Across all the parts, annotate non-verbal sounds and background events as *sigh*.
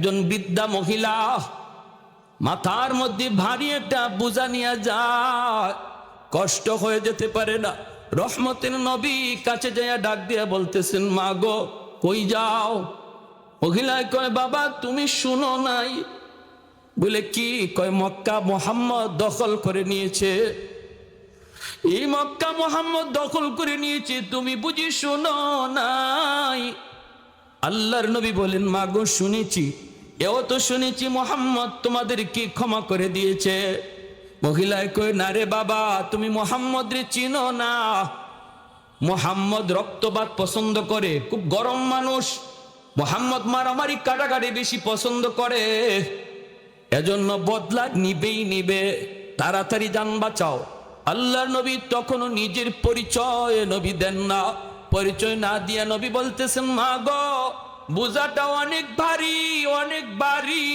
একজন বিদ্যা মহিলা, মাথার মধ্যে ভারী একটা বোঝা নিয়ে যায়। কষ্ট হয়ে যেতে পারে না। রহমতের নবী কাছে যাইয়া ডাক দিয়া বলতেছেন, মা গো, কই যাও? মহিলায় কয়, বাবা, তুমি শুনো নাই। বলে, কি? কয়, মক্কা মোহাম্মদ দখল করে নিয়েছে। এই মক্কা মোহাম্মদ দখল করে নিয়েছে, তুমি বুঝি শোনো নাই? আল্লাহর নবী বলেন মাগো শুনেছি। এও তো শুনেছি মোহাম্মদ তোমাদের কি ক্ষমা করে দিয়েছে। মহিলায় কই না রে বাবা, তুমি মোহাম্মদ রে চিনো না। মোহাম্মদ রক্তপাত পছন্দ করে, খুব গরম মানুষ। মোহাম্মদ মারামারি কাটাকাটি বেশি পছন্দ করে। এজন্য বদলা নিবেই নিবে। তাড়াতাড়ি যান বাঁচাও। আল্লাহ নবী তখনও নিজের পরিচয় নবী দেন না। পরিচয় না দিয়া নবী বলতেছেন, মা গো বোঝাটা অনেক ভারী অনেক ভারী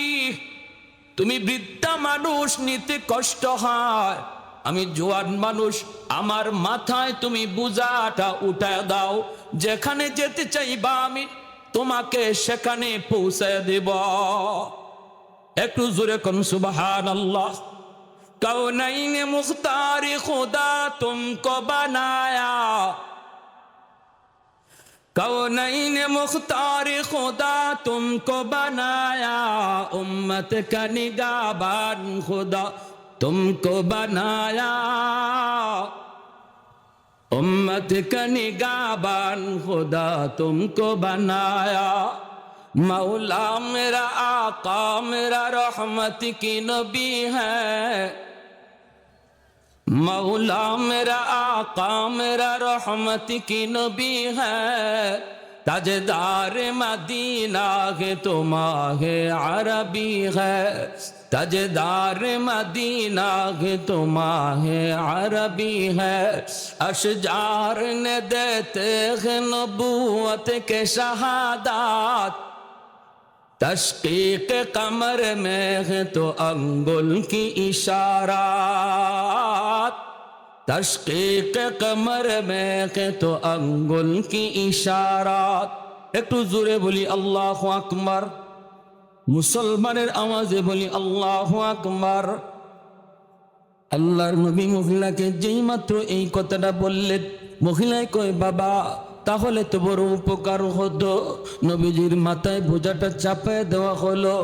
তুমি বৃদ্ধা মানুষ, নিতে কষ্ট হয়। আমি জোয়ান মানুষ, আমার মাথায় তুমি বুঝাটা উঠায় দাও। যেখানে যেতে চাইবা আমি, তোমাকে সেখানে পৌঁছায় দেব। একটু জোরে কোন সুবাহান আল্লাহ কৌনাইনে মুখতারি খুদা তুমকো বানায়া। کونین مختار خدا تم کو بنایا، امت کا نگاہ بان خدا تم کو بنایا۔ امت کا نگاہ بان خدا تم کو بنایا۔ مولا میرا آقا، میرا رحمت کی نبی ہے۔ मौला मेरा आका मेरा रहमत की नबी है ताजदार मदीना है तो माहे अरबी है ताजदार मदीना है तो माहे अरबी है अशजार ने देते हैं नबूवत के शहादात تشقیق کمر میں ہے تو انگل کی اشارات تشقیق کمر میں ہے تو انگل کی اشارات একটু জোরে বলি আল্লাহ আকবার মুসলমানের আওয়াজে বলি আল্লাহ আকবার আল্লাহর নবী মহিলাকে যেই মাত্র এই কথাটা বললেন। মহিলায় কয়, বাবা তাহলে তো বড় উপকার হতো। নবীজির মাথায় বোঝাটা চাপায় দেওয়া হলো।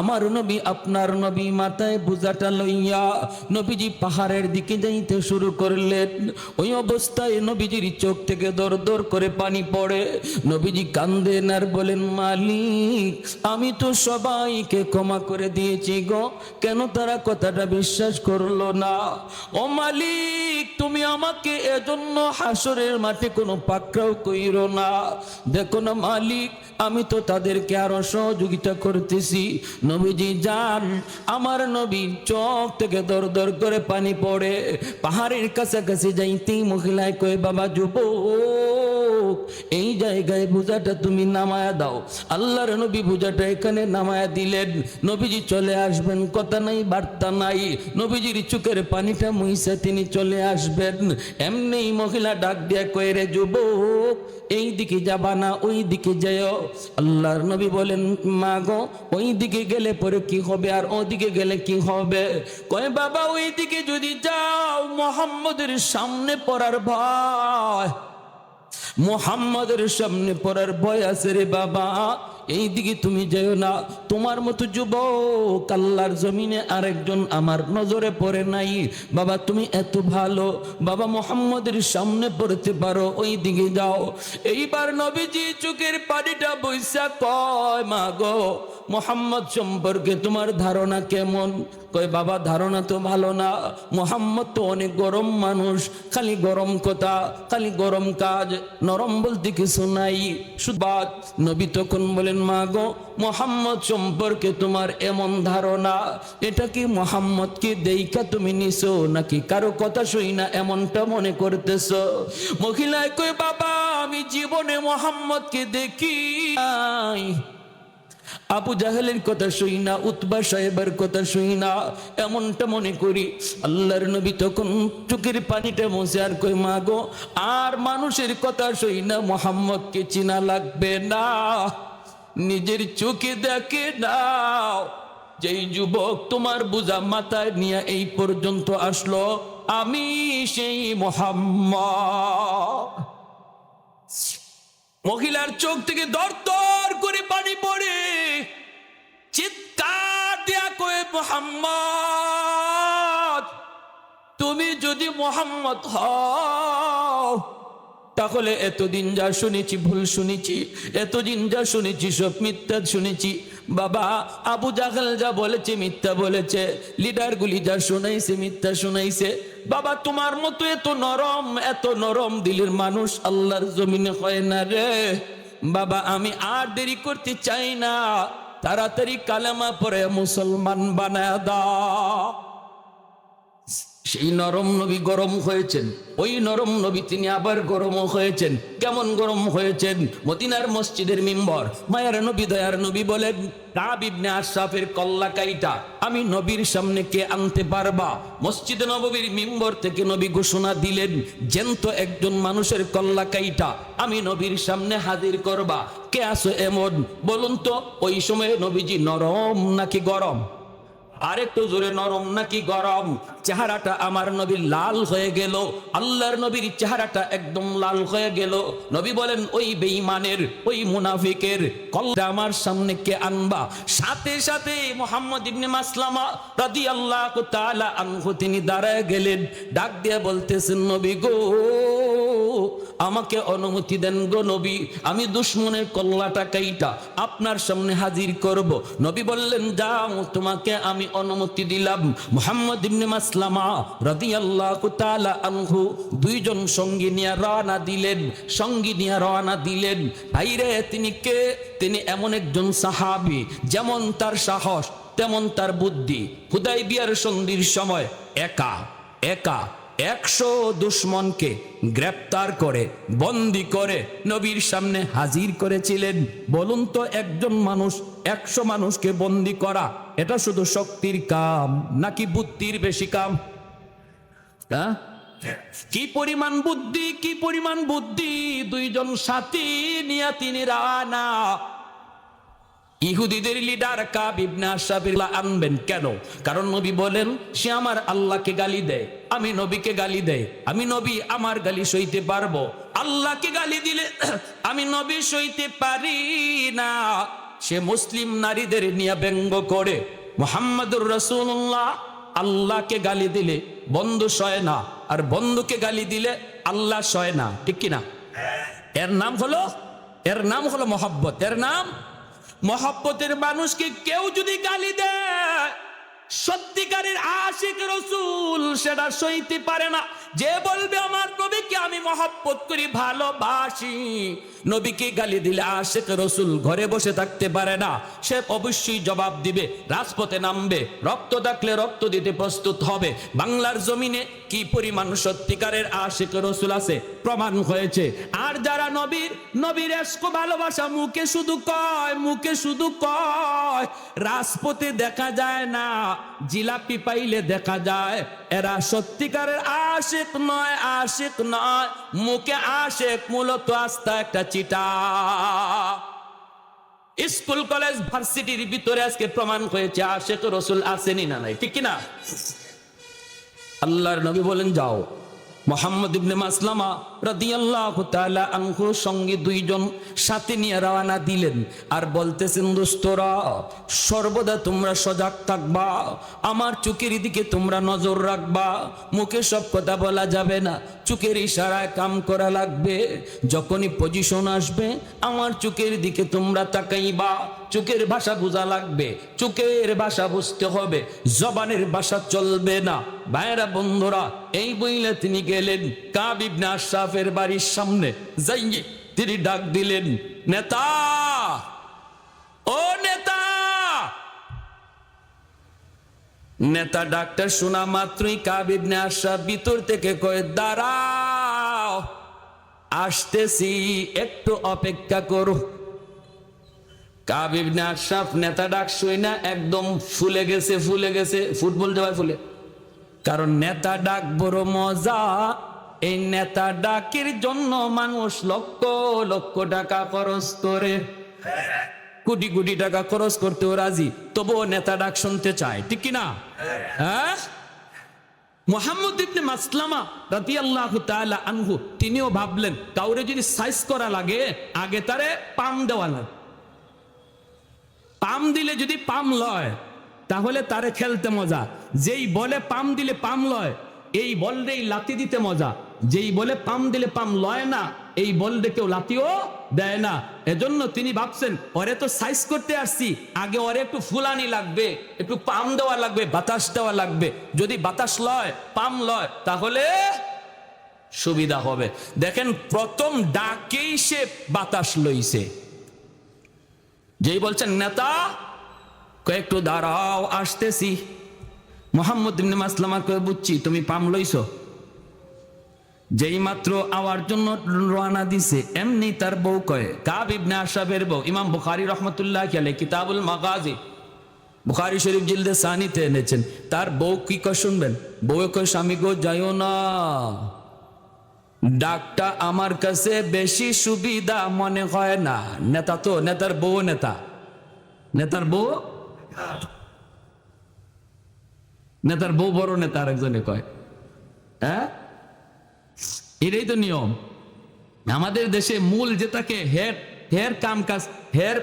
আমার নবী, আপনার নবী মাথায় বোঝাটা লইয়া নবীজি পাহাড়ের দিকে যাইতে শুরু করলেন। ওই অবস্থায় নবীজির চোখ থেকে দর দর করে পানি পড়ে। নবীজি কান্দেন আর বলেন, মালিক, আমি তো সবাইকে ক্ষমা করে দিয়েছি গো। কেন তারা কথাটা বিশ্বাস করল না? ও মালিক, তুমি আমাকে এজন্য হাসরের মাঠে কোনো পাকড়াও কইরো না। দেখো না মালিক, আমি তো তাদেরকে আরও সহযোগিতা করতেছি। নবীজি যান, আমার নবী চোখ থেকে দর দর করে পানি পড়ে। পাহাড়ের কাছাকাছি যাইতেই মহিলায় কয়ে, বাবা, যুবক, এই জায়গায় বোঝাটা তুমি নামায়া দাও। আল্লাহর নবী বোঝাটা এখানে নামায়া দিলেন। নবীজি চলে আসবেন, কথা নাই, বার্তা নাই। নবীজির চোখের পানিটা মুইসা তিনি চলে আসবেন। এমনি মহিলা ডাক দিয়া কয়ে, রে যুবক এই দিকে যাবা না, ওই দিকে যেও আল্লাহর নবী বলেন মা গো ওই দিকে গেলে পরে কি হবে আর ওদিকে গেলে কি হবে? কয়, বাবা, ওই দিকে যদি যাও, মোহাম্মদের সামনে পড়ার ভয়। মোহাম্মদের সামনে পড়ার ভয় আছে রে বাবা। এই দিকে তুমি যেও না। তোমার মতো যুবক আল্লাহর জমিনে আরেকজন আমার নজরে পড়ে নাই। বাবা, তুমি এত ভালো। বাবা, মোহাম্মদের সামনে পড়তে পারো, ওই দিকে যাও। এইবার নবীজি চোখের পানিটা বৈশা কয়, মা গো, মোহাম্মদ সম্পর্কে তোমার ধারণা কেমন? কয়, বাবা, ধারণা তো ভালো না। মোহাম্মদ তো অনেক গরম মানুষ। খালি গরম কথা, খালি গরম কাজ, নরম বলতে কিছু নাই। সুবাদ নবী তখন বলেন মা গো মোহাম্মদ সম্পর্কে তোমার এমন ধারণা? এটা কি দেইকা তুমি নাকি কারও কথা শুই না এমনটা মনে করতেছ? মহিলায় কই বাবা, আমি জীবনে দেখি আবু জাহেলের কথা শুই না, উতবা সাহেবের কথা শুই না, এমনটা মনে করি। আল্লাহর নবী তখন চোখের পানিটা মুছে আর কই মাগো, আর মানুষের কথা শুই না, মোহাম্মদকে চিনা লাগবে না। নিজের চোখে দেখে নাও। যেই যুবক তোমার বোঝা মাথায় নিয়ে এই পর্যন্ত আসলো, আমি সেই মোহাম্মদ। মহিলার চোখ থেকে দরদর করে পানি পড়ে। চিৎকার তুমি যদি মোহাম্মদ হও তাহলে এতদিন যা শুনেছি, ভুল শুনেছি, এতদিন যা শুনেছি, সব মিথ্যা শুনেছি। বাবা, আবু জাহাল যা বলেছে মিথ্যা বলেছে, লিডারগুলি যা শোনাইছে, মিথ্যা শোনাইছে। বাবা, তোমার মতো এত নরম এত নরম দিলের মানুষ আল্লাহর জমিনে হয় না রে। বাবা, আমি আর দেরি করতে চাই না। তাড়াতাড়ি কালেমা পরে মুসলমান বানায় দাও। সেই নরম নবী গরম হয়েছেন। ওই নরম নবী তিনি আবার গরম হয়েছেন। কেমন গরম হয়েছেন? মদিনার মসজিদের মিম্বর। মায়ার নবী, দয়ার নবী বলেন কাব ইবনে আশরাফের কল্লা কাইটা আমি নবীর সামনে কে আনতে পারবা? মসজিদে নববীর মিম্বর থেকে নবী ঘোষণা দিলেন, জ্যান্ত একজন মানুষের কল্লা কাইটা আমি নবীর সামনে হাজির করবা। কে আসো এমন? বলুন তো, ওই সময় নবীজি নরম নাকি গরম? আরেকটু জোরে, নরম নাকি গরম? চেহারাটা আমার নবীর লাল হয়ে গেল। আল্লাহর নবীর চেহারাটা একদম লাল হয়ে গেল। নবী বলেন, ওই বেঈমানের, ওই মুনাফিকের কলটা আমার সামনে কে আনবা? সাথে সাথে মোহাম্মদ ইবনে মাসলামা রাদিয়াল্লাহু তাআলা আনহু তিনি দাঁড়ায় গেলেন। ডাক দিয়ে বলতেছেন, নবী গো, আমাকে অনুমতি দেন গো নবী, আমি দুশ্মনের কল্লাটা কাইটা আপনার সামনে হাজির করব। নবী বললেন, যাও, তোমাকে আমি অনুমতি দিলাম। মোহাম্মদ ইবনে মাসলামা রাদিয়াল্লাহু তাআলা আনহু দুইজন সঙ্গী নিয়ে রওনা দিলেন, সঙ্গী নিয়ে রওনা দিলেন। ভাইরে, তিনি কে? তিনি এমন একজন সাহাবী, যেমন তার সাহস, তেমন তার বুদ্ধি। হুদাই বিয়ার সন্ধির সময় একা একা। একশো দুশ্মনকে গ্রেপ্তার করে, বন্দি করে নবীর সামনে হাজির করেছিলেন। বলুন তো একজন মানুষ, একশো মানুষকে বন্দি করা, এটা শুধু শক্তির কাম নাকি বুদ্ধির বেশি কাম? কি পরিমাণ বুদ্ধি, কি পরিমাণ বুদ্ধি? দুইজন সাথী নিয়ে তিনি রানা। ইহুদিদের লিডার কাব ইবনে আশরাফিল্লাহ আনবেন কেন? কারণ নবী বলেন, সে আমার আল্লাহকে গালি দেয়, আমি নবীকে গালি দেয়, আমি নবী আমার গালি সইতে পারব। আল্লাহকে গালি দিলে *clears throat* আমি নবী সইতে পারি না। সে মুসলিম নারীদের নিয়ে ব্যঙ্গ করে, মোহাম্মদুর রসুল্লাহ আল্লাহকে গালি দিলে বন্ধু সয় না, আর বন্ধুকে গালি দিলে আল্লাহ সয় না। ঠিক কিনা? এর নাম হলো, এর নাম হলো মোহাব্বত। এর নাম মহব্বতের মানুষকে কেউ যদি গালি দেয় সত্যিকারের আশিক রসুল সেটা সইতে পারে না। যে বলবে, আমার নবীকে আমি মহব্বত করি, ভালোবাসি। নবীকে গালি দিলে আশেক রসুল ঘরে বসে থাকতে পারে না। সে অবশ্যই জবাব দিবে, রাজপথে নামবে, রক্ত থাকলে রক্ত দিতে প্রস্তুত হবে। বাংলার জমিনে কি পরিমাণ সত্যিকারের আশেক রসুল আছে? প্রমাণ হয়েছে। আর যারা নবীর নবীর এসকো ভালোবাসা মুখে শুধু কয়, মুখে শুধু কয়, রাজপথে দেখা যায় না। জিলাপি পাইলে দেখা যায়, এরা সত্যিকারের আশিক নয় আশিক নয়। মুখে আশেক মূলত আস্থা একটা চিটা স্কুল, কলেজ, ভার্সিটির ভিতরে আজকে প্রমাণ হয়েছে, আশেক রসুল আসেনি না নাই, ঠিক কিনা? আল্লাহর নবী বলেন, যাও। মোহাম্মদ ইবনে মাসলামা রাদিয়াল্লাহু তাআলা আনহুর সঙ্গে দুইজন সাথে নিয়ে রওনা দিলেন আর বলতেছেন, দোস্তরা, সর্বদা তোমরা সজাগ থাকবা, আমার চোখের দিকে তোমরা নজর রাখবা, মুখে সব কথা বলা যাবে না, চোখের ইশারায় কাম করা লাগবে, যখনই পজিশন আসবে, আমার চোখের দিকে তোমরা তাকাইবা চোখের ভাষা বোঝা লাগবে চোখের ভাষা বুঝতে হবে, জবানের ভাষা চলবে না। ভাইরা বন্ধুরা, এই বইলে তিনি গেলেন কাবিবনে আশরাফের বাড়ির সামনে, যাইয়ে তিনি ডাক দিলেন, নেতা! ও নেতা! নেতা, ডাক্তার, শোনা মাত্রই কাবিবনে আশরাফ ভিতর থেকে কয়ে, দাঁড়াও, আসতেছি, একটু অপেক্ষা করো। কাবিবনে আশরাফ নেতা ডাক শুই না, একদম ফুলে গেছে ফুলে গেছে। ফুটবল যাওয়ায় ফুলে। কারণ নেতা ডাক বড় মজা। এই নেতা ডাকের জন্য মানুষ লক্ষ লক্ষ টাকা খরচ করে। কোটি কোটি টাকা খরচ করতেও রাজি। তবুও নেতা ডাক শুনতে চায়। ঠিক কিনা? হ্যাঁ? মোহাম্মদ ইবনে মাসলামা রাদিয়াল্লাহু তাআলা আনহু, তিনিও ভাবলেন, কাউরে যদি সাইজ করা লাগে, আগে তারে পাম দেওয়া লাগে। পাম দিলে যদি পাম লয়, তাহলে তারে খেলতে মজা। যেই বলে পাম দিলে পাম লয়, এই বল বলরেই লাতি দিতে মজা। যেই বলে পাম দিলে পাম লয় না, এই বলরে কেউ লাতিও দেয় না। এজন্য তিনি ভাবছেন ওরে তো সাইজ করতে আসছি, আগে ওরে একটু ফুলানি লাগবে, একটু পাম দেওয়া লাগবে, বাতাস দেওয়া লাগবে। যদি বাতাস লয়, পাম লয়, তাহলে সুবিধা হবে। দেখেন, প্রথম ডাকেই সে বাতাস লইছে। যেই বলছেন, নেতা, কয়েকটু দাঁড়াও, আসতেছি। মোহাম্মদ ইবনে কয়ে, বুঝছি, তুমি পাম লইছো। যেই মাত্র আওয়ার জন্য রওনা দিছে, এমনি তার বউ কয়ে, কাব ইবনে আশরাফের বউ। ইমাম বুখারী রহমতুল্লাহ খেলে কিতাবুল মাগাজি, বুখারী শরীফ জিলদে সানিতে এনেছেন। তার বউ কি কয় শুনবেন? বউ কয়, স্বামী গো, যাইও না। ডাকটা আমার কাছে বেশি সুবিধা মনে হয় না। নেতা তো, নেতার বউ নেতা। নেতার বউ? নেতার বউ বড় নেতা আরেকজনে কয়। হ্যাঁ? এটাই তো নিয়ম। আমাদের দেশে মূল যেটাকে হের হের কাম কাজ হের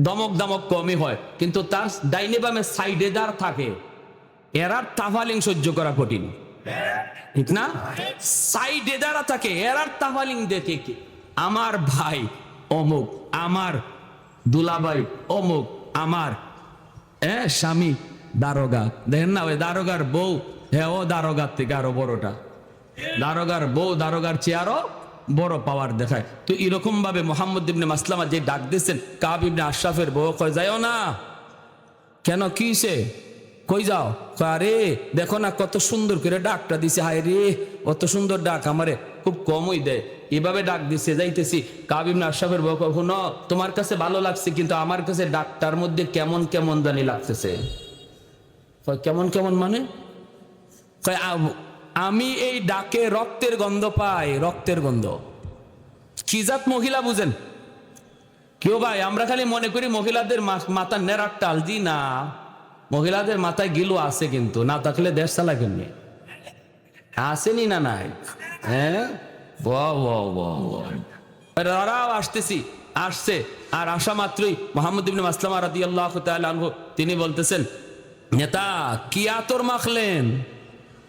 দমক দমক কমই হয়। কিন্তু তার ডাইনে বামে সাইডে যার থাকে, এরা তাফালিং সহ্য করা কঠিন। ঠিক না সাইডে থাকে এরা তাফালিং দেখে কি আমার ভাই অমুক, আমার দুলাভাই অমুক, আমার, এ, স্বামী দারোগা। দেখেন না ওই দারোগার বউ হ্যাঁ ও দারোগার থেকে আরও বড়টা। দারোগার বউ, দারোগার চেয়ারও বড় পাওয়ার দেখায়। তো এরকম ভাবে মোহাম্মদ ইবনে মাসলামা যে ডাক দিচ্ছেন কাব ইবনে আশরাফের বউ কয়, যাইও না। কেন? কি সে কই যাও? আরে দেখো না কত সুন্দর করে ডাকটা দিছে। হায় রে অত সুন্দর ডাক আমারে। খুব কমই দেয়। এভাবে ডাক দিছে যাইতেছি। কাবিম আশরাফের বউ কয়, তোমার কাছে ভালো লাগছে কিন্তু আমার কাছে ডাকটার মধ্যে কেমন কেমন জানি লাগতেছে। কেমন কেমন মানে? আমি এই ডাকে রক্তের গন্ধ পাই রক্তের গন্ধ। কি জাত মহিলা বুঝেন? কেউ ভাই আমরা খালি মনে করি মহিলাদের মা- মাথার নেড়ার টাল জি না। মহিলাদের মাথায় গিলু আছে কিন্তু। না থাকলে দেশ চালা কেমনি? আসেনি না নাই? হ্যাঁ। তারাও আসতেছি। আসছে। আর আসা মাত্রই মোহাম্মদ ইবনে মাসলামা তাআলা আনহু, তিনি বলতেছেন, নেতা, কি আতর মাখলেন?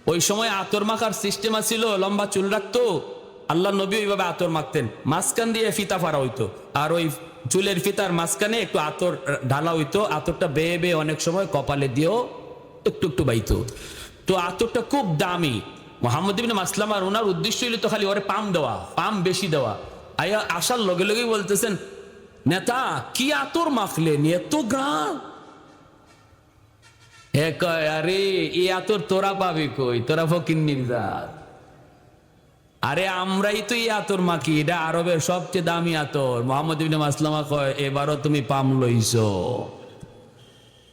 ওই সময় আতর মাখার সিস্টেম ছিল লম্বা চুল রাখতো। আল্লাহ নবী ওইভাবে আতর মাখতেন। মাঝখান দিয়ে ফিতা ফারা হইতো। আর ওই চুলের ফিতার মাঝখানে একটু আতর ঢালা হইতো। আতরটা বেয়ে বেয়ে অনেক সময় কপালে দিয়েও একটু একটু বাইতো। তো আতরটা খুব দামি। মোহাম্মদ মাসলাম আর ওনার উদ্দেশ্য হইল তো খালি ওরে পাম দেওয়া, পাম বেশি দেওয়া। আয়া আসার লগে লগেই বলতেছেন, নেতা, কি আতর মাখলেন? এত কয়, আরে, এ আতর তোরা পাবি কই? তোরা ফকির নির্জাত আরে আমরাই তো এই আতর মাখি, এটা আরবের সবচেয়ে দামি আতর। মোহাম্মদ ইবিন মাসলামা কয়, এবারও তুমি পাম লইছো।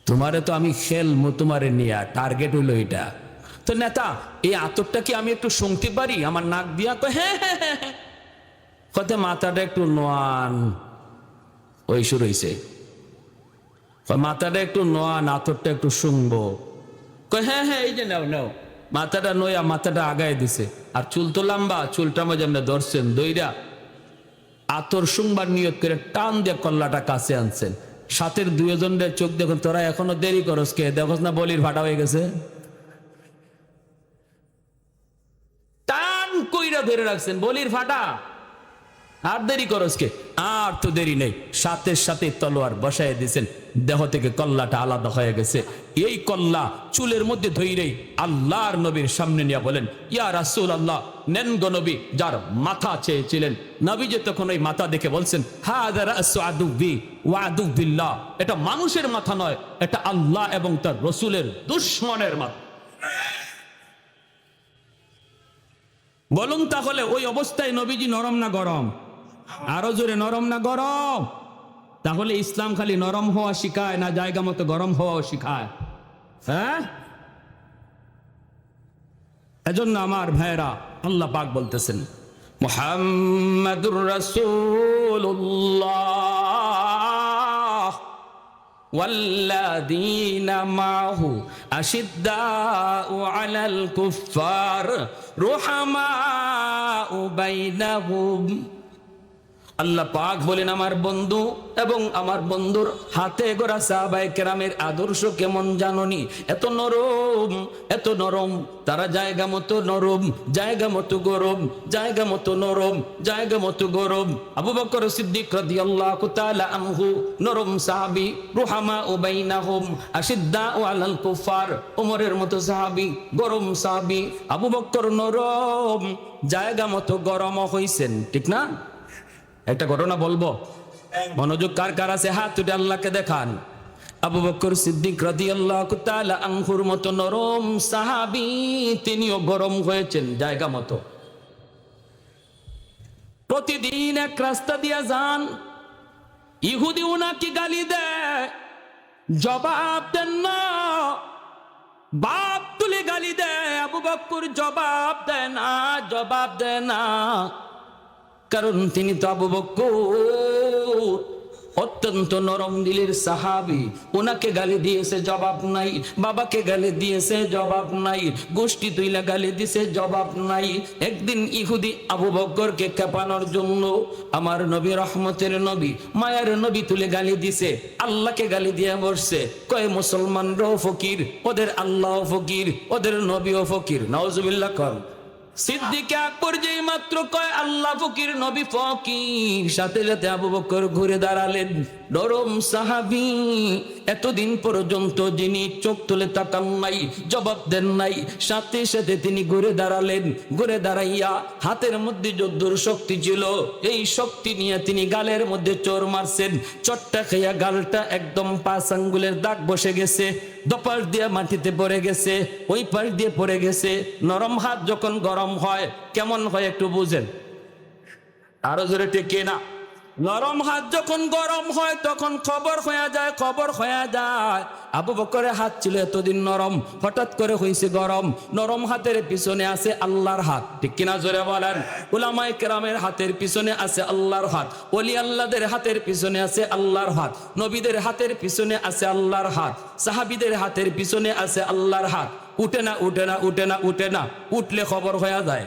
তোমারে তো আমি খেলমু, তোমারে নিয়া টার্গেট হইল এটা। তো নেতা, এই আতরটা কি আমি একটু শুনতে পারি? আমার নাক দিয়া কয় হ্যাঁ হ্যাঁ হ্যাঁ হ্যাঁ। মাথাটা একটু নোয়ান। ওই শুরু হইছে। মাথাটা একটু নোয়ান, আতরটা একটু শুনব। কয় হ্যাঁ হ্যাঁ এই যে নাও নাও। মাথাটা নয়া, মাথাটা আগায় দিছে। আর চুল তো লম্বা, চুলটা মাঝে আমরা ধরছেন, দইরা। আতর সুমবার নিয়োগ করে টান দিয়ে কল্লাটা কাছে আনছেন। সাথের দুজনের চোখ দেখুন, তোরা এখনও দেরি করস কে? দেখোস না বলির ভাটা হয়ে গেছে? টান কইরা ধরে রাখছেন, বলির ফাটা আর দেরি করস কে? আর তো দেরি নেই। সাথে সাথে তলোয়ার বসায় দিয়েছেন দেহ থেকে কল্লাটা আলাদা হয়ে গেছে। এই কল্লা চুলের মধ্যে ধৈরেই আল্লাহর নবীর সামনে নিয়ে বলেন, ইয়া রাসূল আল্লাহ নবী, যার মাথা চেয়েছিলেন। নবী যে তখন ওই মাথা দেখে বলছেন এটা মানুষের মাথা নয়, এটা আল্লাহ এবং তার রসুলের দুশ্মনের মাথা। বলুন তাহলে ওই অবস্থায় নবীজি নরম না গরম? আরো জোরে নরম না গরম তাহলে ইসলাম খালি নরম হওয়া শিখায় না জায়গা মতো গরম হওয়াও শিখায় হ্যাঁ এজন্য আমার ভাইরা আল্লাহ পাক বলতেছেন মোহাম্মদুর রাসূলুল্লাহ والذين معه أشداء على الكفار رحماء بينهم আল্লাহ পাক বলেন, আমার বন্ধু এবং আমার বন্ধুর হাতে গোড়া সাহাবাই কেরামের আদর্শ কেমন জাননি? এত নরম এত নরম। তারা জায়গা মতো নরম, জায়গা মতো গরম, জায়গা মতো নরম, জায়গা মতো গরম। আবু বকর সিদ্দিক রাদিয়াল্লাহু তাআলা আনহু, নরম সাহাবী, রুহামা ও বাইনাহুম, আশিদ্দা ও আলাল কুফার ওমরের মতো সাহাবী, গরম সাহাবী। আবু বকর নরম, জায়গা মতো গরম হইছেন, ঠিক না? একটা ঘটনা বলব। মনোযোগ কার কার আছে? হাত তুলে আল্লাহকে দেখান। আবু বকর সিদ্দিক রাদিয়াল্লাহু তাআলা আনহুর মতো নরম সাহাবী, তিনিও গরম হয়েছেন জায়গা মতো। প্রতিদিন এক রাস্তা দিয়া যান। ইহুদি উনাকে গালি দেয়, জবাব দেন না। বাপ তুলে গালি দেয়, আবু বকর জবাব দেয় না, জবাব দেয় না। কারণ তিনি তো আবু বক্কর। অত্যন্ত নরম দিলের সাহাবি। ওনাকে গালি দিয়েছে, জবাব নাই। বাবাকে গালি দিয়েছে, জবাব নাই। গোষ্ঠী তুইলা গালি দিছে, জবাব নাই। একদিন ইহুদি আবু বক্করকে খেপানোর জন্য আমার নবী রহমতের নবী, মায়ার নবী তুলে গালি দিছে। আল্লাহকে গালি দিয়ে বসছে কয় মুসলমানরাও ফকির, ওদের আল্লাহ ফকির, ওদের নবীও ফকির। নওয়াজুবিল্লাহ কর। সিদ্দিক আকবর যেই মাত্র কয়, আল্লাহ ফকির নবী ফকির। সাথে সাথে আবু বকর ঘুরে দাঁড়ালেন। নরম সাহাবি, এতদিন পর্যন্ত যিনি চোখ তুলে তাকান নাই, জবাব দেন নাই, সাথে সাথে তিনি ঘুরে দাঁড়ালেন। ঘুরে দাঁড়াইয়া হাতের মধ্যে যদ্দুর শক্তি ছিল, এই শক্তি নিয়ে তিনি গালের মধ্যে চোর মারছেন। চট্টা খেয়া গালটা একদম পাঁচ আঙ্গুলের দাগ বসে গেছে দপাস দিয়ে মাটিতে পড়ে গেছে, ওই পাশ দিয়ে পড়ে গেছে। নরম হাত যখন গরম হয়, কেমন হয় একটু বুঝেন? আরও জোরে টেকে না। নরম হাত যখন গরম হয়, তখন খবর হয়ে যায়, খবর হয়ে যায়। আবু বকরের হাত ছিল এতদিন নরম, হঠাৎ করে হয়েছে গরম। নরম হাতের পিছনে আছে আল্লাহর হাত। ঠিক কিনা জোরে বলেন? উলামাই কেরামের হাতের পিছনে আছে আল্লাহর হাত। অলি আল্লাহদের হাতের পিছনে আছে আল্লাহর হাত। নবীদের হাতের পিছনে আছে আল্লাহর হাত। সাহাবিদের হাতের পিছনে আছে আল্লাহর হাত। উঠে না উঠে না উঠে না উঠে না। উঠলে খবর হয়ে যায়।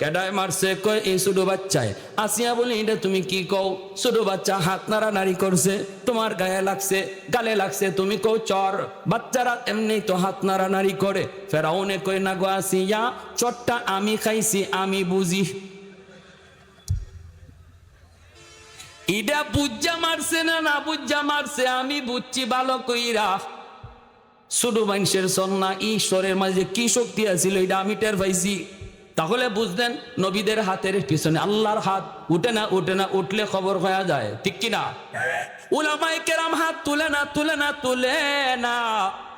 কেডায় মারছে, কয়, এই ছোট বাচ্চায়, আসিয়া বলি এটা তুমি কি কও? ছোট বাচ্চা হাত নাড়া নাড়ি করছে, তোমার গায়ে লাগছে, গালে লাগছে, তুমি কও চর? বাচ্চারা এমনি তো হাত নাড়া নাড়ি করে। ফেরাউনে কই না গো আসিয়া, চটটা আমি খাইছি, আমি বুঝি। ইডা বুজ্জা মারছে না না বুজ্জা মারছে, আমি বুঝছি ভালো কইরা। ছোট মানুষের সন্না ঈশ্বরের মাঝে কি শক্তি আছিল, এটা আমি টের পাইছি। তাহলে বুঝলেন নবীদের হাতের পিছনে আল্লাহর হাত উঠে না উঠে না উঠলে খবর হয়ে যায়, ঠিক কিনা উলামাই কেরাম হাত তুলে না তুলে না তুলে না।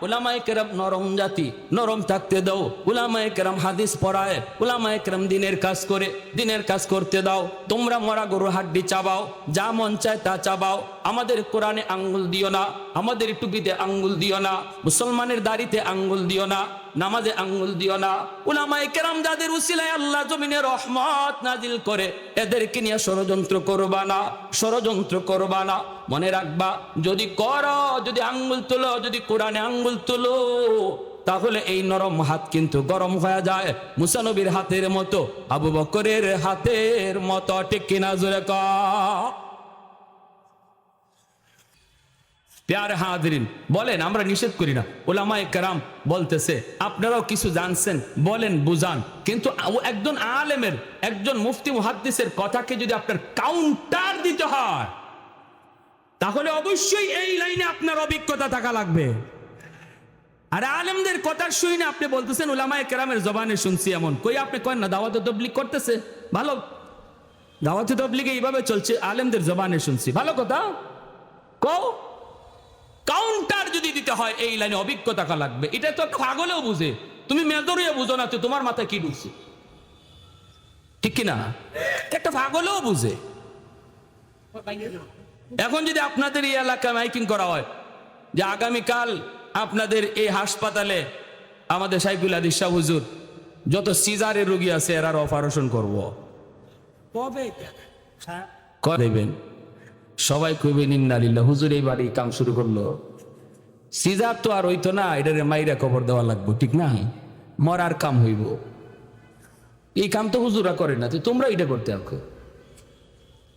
উলামাই কেরাম নরম জাতি, নরম থাকতে দাও। উলামাই কেরাম হাদিস পড়ায় উলামাই কেরাম দিনের কাজ করে, দিনের কাজ করতে দাও। তোমরা মরা গরু হাড্ডি চাবাও, যা মন চায় তা চাবাও। আমাদের কোরআনে আঙ্গুল দিও না, আমাদের টুপিতে আঙ্গুল দিও না, মুসলমানের দাড়িতে আঙ্গুল দিও না। নামাজে আঙ্গুল দিও না। উলামাই কেরাম যাদের উসিলায় আল্লাহ জমিনে রহমত নাজিল করে, এদেরকে নিয়ে ষড়যন্ত্র করবা না, ষড়যন্ত্র করবা না। মনে রাখবা, যদি কর, যদি আঙ্গুল তুলো, যদি কোরআনে আঙ্গুল তুলো, তাহলে এই নরম হাত কিন্তু গরম হয়ে যায়। মুসানবীর হাতের মতো, আবু বকরের হাতের মতো, ঠিক জোরে ক? প্যার হাজরিন বলেন, আমরা নিষেধ করি না। ওলামায়ে কেরাম বলতেছে, আপনারাও কিছু জানছেন, বলেন, বুঝান। কিন্তু একজন আলেমের, একজন মুফতি মুহাদ্দিসের কথাকে যদি আপনার কাউন্টার দিতে হয়, তাহলে অবশ্যই এই লাইনে আপনার অভিজ্ঞতা থাকা লাগবে। আর আলেমদের কথা শুই না, আপনি বলতেছেন ওলামায়ে কেরামের জবানে শুনছি এমন। কই আপনি করেন না, দাওয়াত তবলিক করতেছে? ভালো। দাওয়াত তবলিগে এইভাবে চলছে, আলেমদের জবানে শুনছি। ভালো কথা? কও? কাউন্টার যদি দিতে হয় এই লাইনে অভিজ্ঞতা লাগবে? এটা তো একটা পাগলেও বুঝে। তুমি মেজরিয়া বুঝো না তো তোমার মাথায় কি ঢুকছে? ঠিক কিনা? একটা পাগলও বুঝে। এখন যদি আপনাদের এই এলাকায় মাইকিং করা হয় যে আগামীকাল আপনাদের এই হাসপাতালে আমাদের সাইফুল আদিস শাহ হুজুর যত সিজারের রোগী আছে এরার অপারেশন করব। কবে দেবেন? সবাই কইবেন ইন্নালিল্লাহ হুজুর এই বাড়ি কাম শুরু করল। সিজার তো আর হইতো না, এটারে মাইরা কবর দেওয়া লাগবো, ঠিক না? মরার কাম হইব। এই কাম তো হুজুরা করে না, তো তোমরা এটা করতে আঁকো।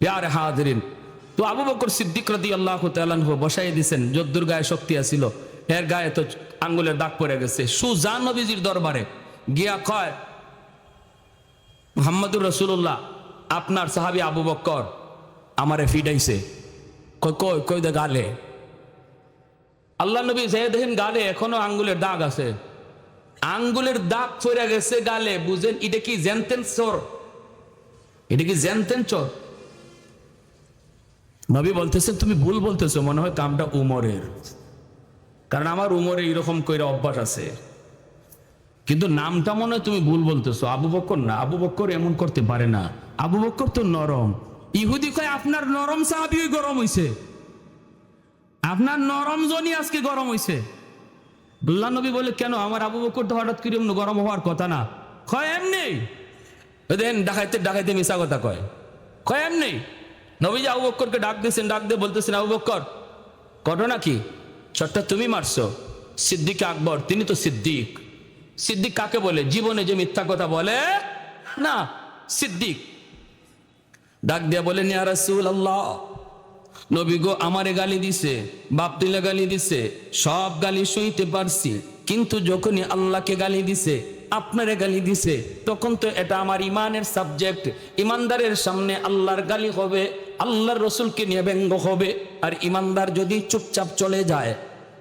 প্যার হাজরিন, তো আবু বকর সিদ্দিক রদি আল্লাহ তালানহ বসাই দিছেন, যদ্দুর গায়ে শক্তি আছিল, এর গায়ে তো আঙ্গুলের দাগ পড়ে গেছে। সুজান নবীজির দরবারে গিয়া কয়, মোহাম্মদুর রসুল্লাহ আপনার সাহাবি আবু বক্কর আমারে ফিডাইছে কই কই কই দে গালে। আল্লাহ নবী যে দেখেন গালে এখনও আঙ্গুলের দাগ আছে। আঙ্গুলের দাগ পড়ে গেছে গালে, বুঝেন, এটা কি জেনতেন চোর? এটা কি জেনতেন চোর? নবী বলতেছেন, তুমি ভুল বলতেছো, মনে হয় কামটা উমরের। কারণ আমার উমরে এইরকম কইরা অভ্যাস আছে। কিন্তু নামটা মনে হয় তুমি ভুল বলতেছো। আবু বক্কর না, আবু বক্কর এমন করতে পারে না। আবু বক্কর তো নরম। ইহুদি কয়, আপনার নরম সাহাবি গরম হইছে। আপনার নরম জনই আজকে গরম হইছে। আল্লাহ নবী বলে, কেন? আমার আবু বক্কর তো হঠাৎ করে গরম হওয়ার কথা না। কয়, এমনি। দেন ডাকাইতে ডাকাইতে মিশা কথা কয়। কয়, এমনি। নবীজি আবু বক্করকে ডাক দিয়েছেন, ডাক দিয়ে বলতেছেন, আবু বক্কর, ঘটনা কি? শটটা তুমি মারছো? সিদ্দিক আকবর, তিনি তো সিদ্দিক। সিদ্দিক কাকে বলে? জীবনে যে মিথ্যা কথা বলে না, সিদ্দিক। ডাক দিয়া বলেন, ইয়া রাসূল আল্লাহ নবী গো আমারে গালি দিছে, বাপ তুলে গালি দিছে, সব গালি সইতে পারছি। কিন্তু যখনই আল্লাহকে গালি দিছে, আপনারে গালি দিছে, তখন তো এটা আমার ইমানের সাবজেক্ট। ইমানদারের সামনে আল্লাহর গালি হবে, আল্লাহর রসুলকে নিয়ে ব্যঙ্গ হবে। আর ইমানদার যদি চুপচাপ চলে যায়,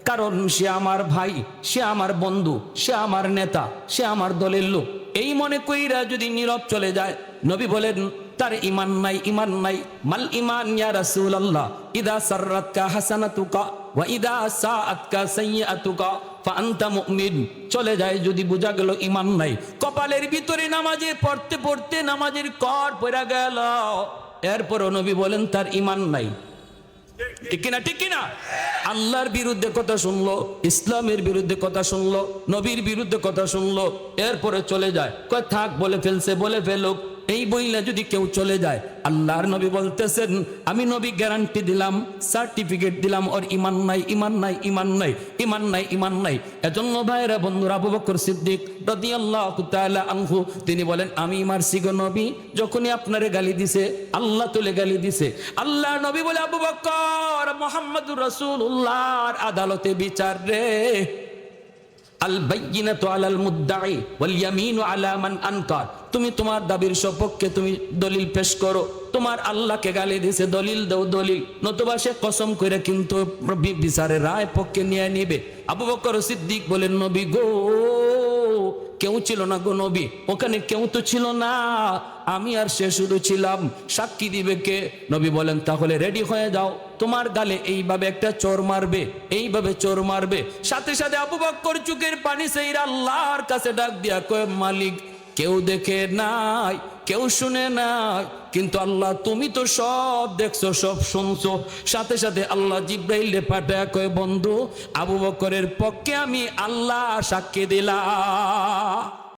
কারণ সে আমার ভাই, সে আমার বন্ধু, সে আমার নেতা, সে আমার দলের লোক। এই মনে কইরা যদি নীরব চলে যায়, নবী বলেন তার ইমান নাই ইমান নাই। মাল ইমান ইয়া রাসূলুল্লাহ। ইদা সাররাতকা হাসানাতুকা ওয়া ইদা সাআতকা সাইয়্যাতুকা ফাআনতা মুমিন। চলে যায়, যদি বোঝা গেল ইমান নাই। কপালের ভিতরে নামাজে পড়তে পড়তে নামাজের কর পড়া গেল। এরপরও নবী বলেন, তার ইমান নাই। ঠিক কিনা ঠিক কিনা? আল্লাহর বিরুদ্ধে কথা শুনলো, ইসলামের বিরুদ্ধে কথা শুনলো, নবীর বিরুদ্ধে কথা শুনলো, এরপরে চলে যায়। কয়, থাক, বলে ফেলছে, বলে ফেলুক। এই বইলে যদি কেউ চলে যায়, আল্লাহর নবী বলতেছেন, আমি নবী গ্যারান্টি দিলাম সার্টিফিকেট দিলাম, ওর ইমান নাই ইমান নাই ইমান নাই ইমান নাই ইমান নাই। এজন্য ভাইরা বন্ধুরা, আবু বকর সিদ্দিক রাদিয়াল্লাহু তাআলা আনহু, তিনি বলেন, আমি মারছি গো নবী, যখনই আপনারে গালি দিছে, আল্লাহ তুলে গালি দিছে। আল্লাহ নবী বলে, আবু বকর, মুহাম্মদুর রাসূলুল্লাহর আদালতে বিচার রে। আল আলাল আনকার। তুমি তোমার দাবির সপক্ষে তুমি দলিল পেশ করো। তোমার আল্লাহকে গালি দিছে, দলিল দাও, দলিল। নতুবা সে কসম করে কিন্তু বি- বিচারের রায় পক্ষে নিয়ে নিবে। আবু বকর সিদ্দিক বলেন, নবী গো, কেউ ছিল না গো নবী। ওখানে কেউ তো ছিল না। আমি আর সে শুধু ছিলাম। সাক্ষী দিবে কে? নবী বলেন, তাহলে রেডি হয়ে যাও। তোমার গালে এইভাবে একটা চোর মারবে, এইভাবে চোর মারবে। সাথে সাথে আবু বক্কর চুকের পানি সেই আল্লাহর কাছে ডাক দিয়া কয়ে, মালিক, কেউ দেখে নাই, কেউ শুনে নাই, কিন্তু আল্লাহ তুমি তো সব দেখছ, সব শুনছো। সাথে সাথে আল্লাহ জিব্রাইলে পাঠায় কয়ে, বন্ধু, আবু বকরের পক্ষে আমি আল্লাহ সাক্ষী দিলাম।